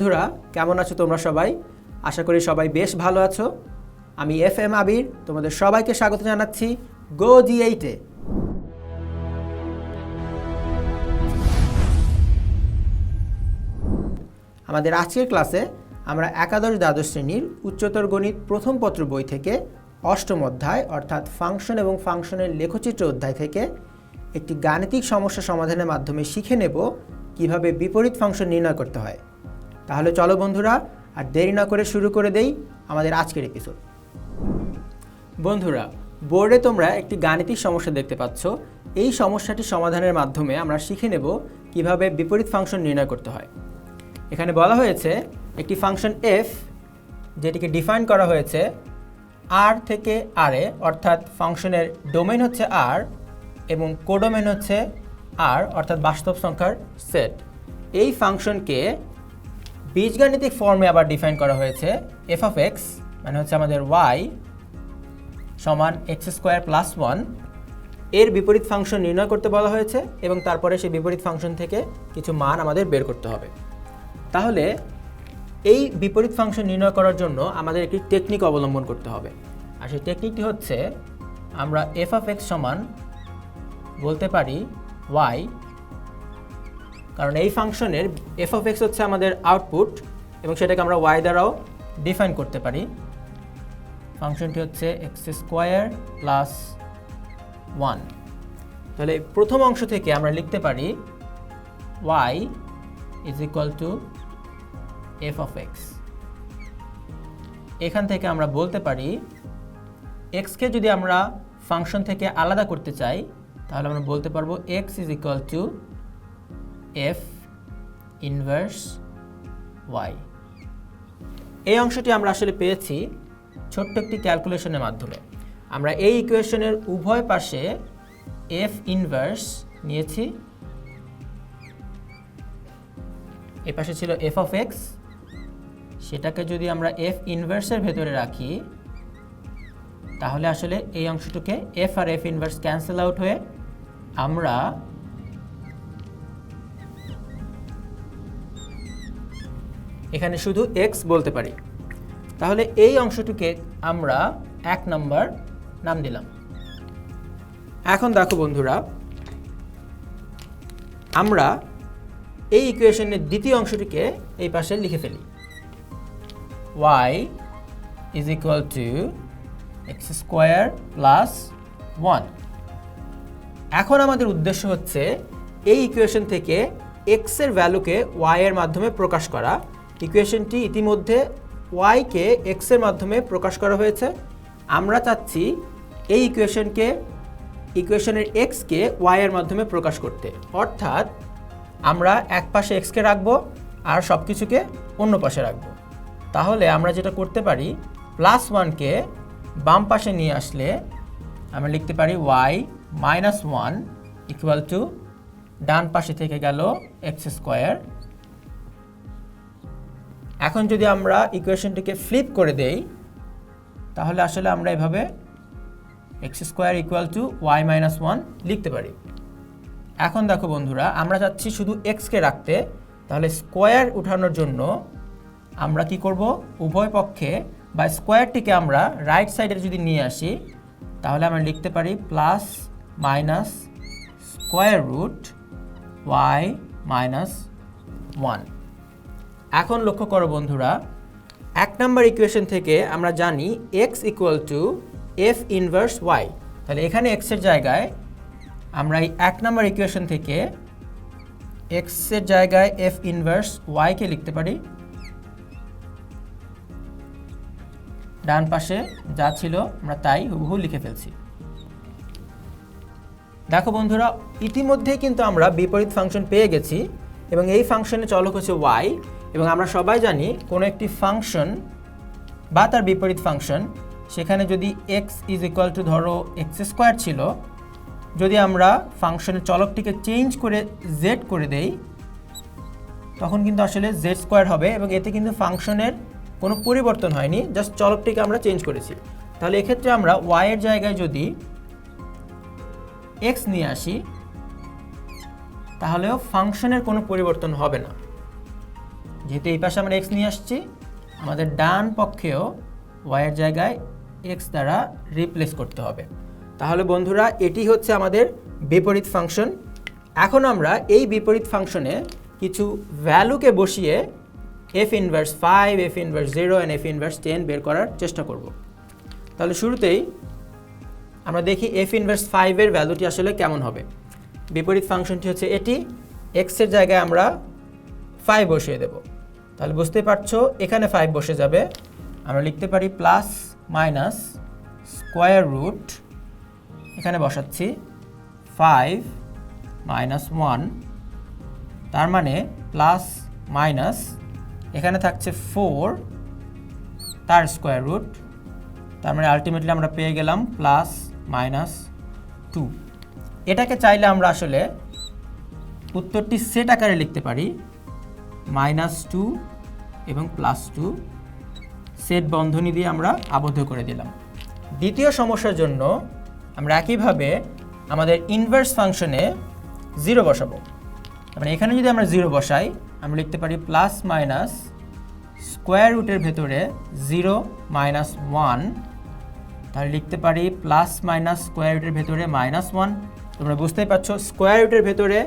বন্ধুরা, কেমন আছো তোমরা সবাই? আশা করি সবাই বেশ ভালো আছো। আমি এফ এম আবির, তোমাদের সবাইকে স্বাগত জানাচ্ছি গো জি এইটে আমাদের আজকের ক্লাসে আমরা একাদশ দ্বাদশ শ্রেণির উচ্চতর গণিত প্রথম পত্র বই থেকে অষ্টম অধ্যায়, অর্থাৎ ফাংশন এবং ফাংশনের লেখচিত্র অধ্যায় থেকে একটি গাণিতিক সমস্যা সমাধানের মাধ্যমে শিখে নেব কীভাবে বিপরীত ফাংশন নির্ণয় করতে হয়। তাহলে চলো বন্ধুরা, আর দেরি না করে শুরু করে দেই আমাদের আজকের এপিসোড বন্ধুরা বোর্ডে তোমরা একটি গাণিতিক সমস্যা দেখতে পাচ্ছ। এই সমস্যাটি সমাধানের মাধ্যমে আমরা শিখে নেব কীভাবে বিপরীত ফাংশন নির্ণয় করতে হয়। এখানে বলা হয়েছে, একটি ফাংশন এফ যেটিকে ডিফাইন করা হয়েছে আর থেকে আর এ, অর্থাৎ ফাংশনের ডোমেন হচ্ছে আর এবং কোডোমেন হচ্ছে আর অর্থাৎ বাস্তব সংখ্যার সেট এই ফাংশনকে বীজগাণিতিক ফর্মে আবার ডিফাইন করা হয়েছে এফ অফ এক্স মানে হচ্ছে আমাদের ওয়াই সমান এক্স স্কোয়ার প্লাস ওয়ানের বিপরীত ফাংশন নির্ণয় করতে বলা হয়েছে এবং তারপরে সেই বিপরীত ফাংশন থেকে কিছু মান আমাদের বের করতে হবে। তাহলে এই বিপরীত ফাংশন নির্ণয় করার জন্য আমাদের একটি টেকনিক অবলম্বন করতে হবে। আর সেই টেকনিকটি হচ্ছে আমরা এফ অফ এক্স সমান বলতে পারি ওয়াই কারণ এই ফাংশনের এফ অফ এক্স হচ্ছে আমাদের আউটপুট এবং সেটাকে আমরা ওয়াই দ্বারাও ডিফাইন করতে পারি। ফাংশনটি হচ্ছে এক্স স্কোয়ার প্লাস ওয়ান তাহলে প্রথম অংশ থেকে আমরা লিখতে পারি Y is equal to F of X এখান থেকে আমরা বলতে পারি এক্সকে যদি আমরা ফাংশন থেকে আলাদা করতে চাই, তাহলে আমরা বলতে পারব X is equal to F inverse Y এই অংশটি আমরা আসলে পেয়েছি ছোট্ট একটি ক্যালকুলেশনের মাধ্যমে। আমরা এই ইকুয়েশনের উভয় পাশে এফ ইনভার্স নিয়েছি। এ পাশে ছিল এফ অফ এক্স সেটাকে যদি আমরা এফ ইনভার্সের ভেতরে রাখি, তাহলে আসলে এই অংশটুকে এফ আর এফ ইনভার্স ক্যান্সেল আউট হয়ে আমরা এখানে শুধু এক্স বলতে পারি। তাহলে এই অংশটুকে আমরা এক নম্বর নাম দিলাম। এখন দেখো বন্ধুরা, আমরা এই ইকুয়েশনের দ্বিতীয় অংশটিকে এই পাশে লিখে ফেলি। Y is equal to X square plus one এখন আমাদের উদ্দেশ্য হচ্ছে এই ইকুয়েশন থেকে এক্সের ভ্যালুকে ওয়াই এর মাধ্যমে প্রকাশ করা। ইকুয়েশনটি ইতিমধ্যে ওয়াইকে এক্সের মাধ্যমে প্রকাশ করা হয়েছে। আমরা চাচ্ছি এই ইকুয়েশনকে, ইকুয়েশনের এক্সকে ওয়াই এর মাধ্যমে প্রকাশ করতে। অর্থাৎ আমরা এক পাশে এক্সকে রাখব আর সব কিছুকে অন্য পাশে রাখব। তাহলে আমরা যেটা করতে পারি প্লাস ওয়ানকে বাম পাশে নিয়ে আসলে আমরা লিখতে পারি Y minus one equal to ডান পাশে থেকে গেল এক্স স্কোয়ার এখন যদি আমরা ইকুয়েশনটিকে ফ্লিপ করে দেই, তাহলে আসলে আমরা এভাবে X square equal to Y minus one লিখতে পারি। এখন দেখো বন্ধুরা, আমরা চাচ্ছি শুধু এক্সকে রাখতে, তাহলে স্কোয়ার উঠানোর জন্য আমরা কি করব? উভয় পক্ষে বা স্কোয়ারটিকে আমরা রাইট সাইডে যদি নিয়ে আসি, তাহলে আমরা লিখতে পারি plus minus square root Y minus one এখন লক্ষ্য করো বন্ধুরা, এক নম্বর ইকুয়েশন থেকে আমরা জানি X equal to F inverse Y তাহলে এখানে এক্সের জায়গায় আমরা এই এক নম্বর ইকুয়েশন থেকে এক্সের জায়গায় এফ ইনভার্স ওয়াইকে লিখতে পারি। ডান পাশে যা ছিল আমরা তাই হুবহু লিখে ফেলছি। দেখো বন্ধুরা, ইতিমধ্যেই কিন্তু আমরা বিপরীত ফাংশন পেয়ে গেছি এবং এই ফাংশনে চলক হচ্ছে ওয়াই এবং আমরা সবাই জানি কোনো একটি ফাংশন বা তার বিপরীত ফাংশন, সেখানে যদি এক্স ইজ ইকুয়াল টু ধরো এক্স স্কোয়ার ছিল, যদি আমরা ফাংশনের চলকটিকে চেঞ্জ করে জেড করে দেই, তখন কিন্তু আসলে জেড স্কোয়ার হবে এবং এতে কিন্তু ফাংশনের কোনো পরিবর্তন হয়নি জাস্ট চলকটিকে আমরা চেঞ্জ করেছি। তাহলে এক্ষেত্রে আমরা ওয়াইয়ের জায়গায় যদি এক্স নিয়ে আসি, তাহলেও ফাংশনের কোনো পরিবর্তন হবে না। যেহেতু এই পাশে আমরা এক্স নিয়ে আসছি, আমাদের ডান পক্ষেও ওয়াইয়ের জায়গায় এক্স দ্বারা রিপ্লেস করতে হবে। তাহলে বন্ধুরা, এটি হচ্ছে আমাদের বিপরীত ফাংশন এখন আমরা এই বিপরীত ফাংশনে কিছু ভ্যালুকে বসিয়ে F inverse five F inverse zero and F inverse ten বের করার চেষ্টা করব। তাহলে শুরুতেই আমরা দেখি এফ ইনভার্স ফাইভের ভ্যালুটি আসলে কেমন হবে। বিপরীত ফাংশনটি হচ্ছে এটি এক্সের জায়গায় আমরা ফাইভ বসিয়ে দেব। তাহলে বুঝতে পারছ, এখানে ফাইভ বসে যাবে। আমরা লিখতে পারি প্লাস মাইনাস স্কোয়ার রুট এখানে বসাচ্ছি ফাইভ মাইনাস ওয়ান তার মানে প্লাস মাইনাস এখানে থাকছে ফোর তার স্কোয়ার রুট তার মানে আলটিমেটলি আমরা পেয়ে গেলাম প্লাস মাইনাস টু এটাকে চাইলে আমরা আসলে উত্তরটি সেট আকারে লিখতে পারি মাইনাস টু এবং প্লাস টু সেট বন্ধনী দিয়ে আমরা আবদ্ধ করে দিলাম। দ্বিতীয় সমস্যার জন্য আমরা একইভাবে আমাদের ইনভার্স ফাংশনে জিরো বসাবো। মানে এখানে যদি আমরা জিরো বসাই, আমরা লিখতে পারি প্লাস মাইনাস স্কোয়ার রুটের ভেতরে জিরো মাইনাস ওয়ান তাহলে লিখতে পারি প্লাস মাইনাস স্কোয়ার রুটের ভেতরে মাইনাস ওয়ান তোমরা বুঝতেই পারছ স্কোয়ার রুটের ভেতরে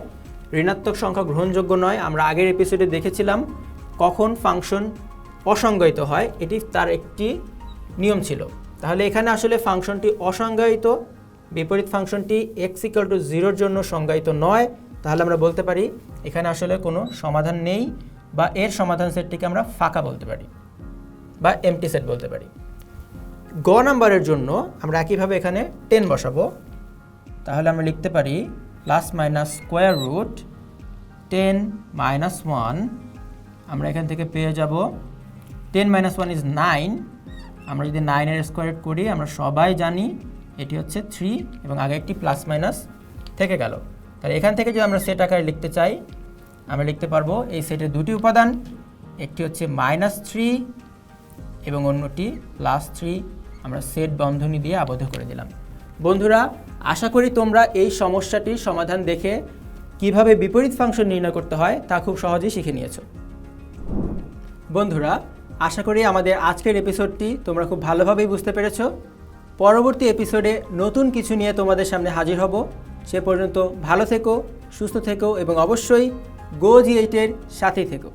ঋণাত্মক সংখ্যা গ্রহণযোগ্য নয়। আমরা আগের এপিসোডে দেখেছিলাম কখন ফাংশন অসংজ্ঞায়িত হয়, এটি তার একটি নিয়ম ছিল। তাহলে এখানে আসলে ফাংশনটি অসংজ্ঞায়িত, বিপরীত ফাংশনটি এক্স ইকাল টু জিরোর জন্য সংজ্ঞায়িত নয়। তাহলে আমরা বলতে পারি, এখানে আসলে কোনো সমাধান নেই বা এর সমাধান সেটটিকে আমরা ফাঁকা বলতে পারি বা এমটি সেট বলতে পারি। গ নাম্বারের জন্য আমরা একইভাবে এখানে টেন বসাবো। তাহলে আমরা লিখতে পারি plus minus square root ten minus one আমরা এখান থেকে পেয়ে যাব। Ten minus one is nine আমরা যদি নাইনের স্কোয়ার করি, আমরা সবাই জানি এটি হচ্ছে থ্রি এবং আগে একটি প্লাস মাইনাস থেকে গেল। তাহলে এখান থেকে যদি আমরা সেট আকারে লিখতে চাই, আমরা লিখতে পারব এই সেটের দুটি উপাদান, একটি হচ্ছে মাইনাস থ্রি এবং অন্যটি প্লাস থ্রি আমরা সেট বন্ধনী দিয়ে আবদ্ধ করে দিলাম। বন্ধুরা, আশা করি তোমরা এই সমস্যাটির সমাধান দেখে কীভাবে বিপরীত ফাংশন নির্ণয় করতে হয় তা খুব সহজেই শিখে নিয়েছো। বন্ধুরা, আশা করি আমাদের আজকের এপিসোডটি তোমরা খুব ভালোভাবেই বুঝতে পেরেছ। পরবর্তী এপিসোডে নতুন কিছু নিয়ে তোমাদের সামনে হাজির হব। সে পর্যন্ত ভালো থেকো, সুস্থ থেকো এবং অবশ্যই গো জি এইটের সাথেই থেকো।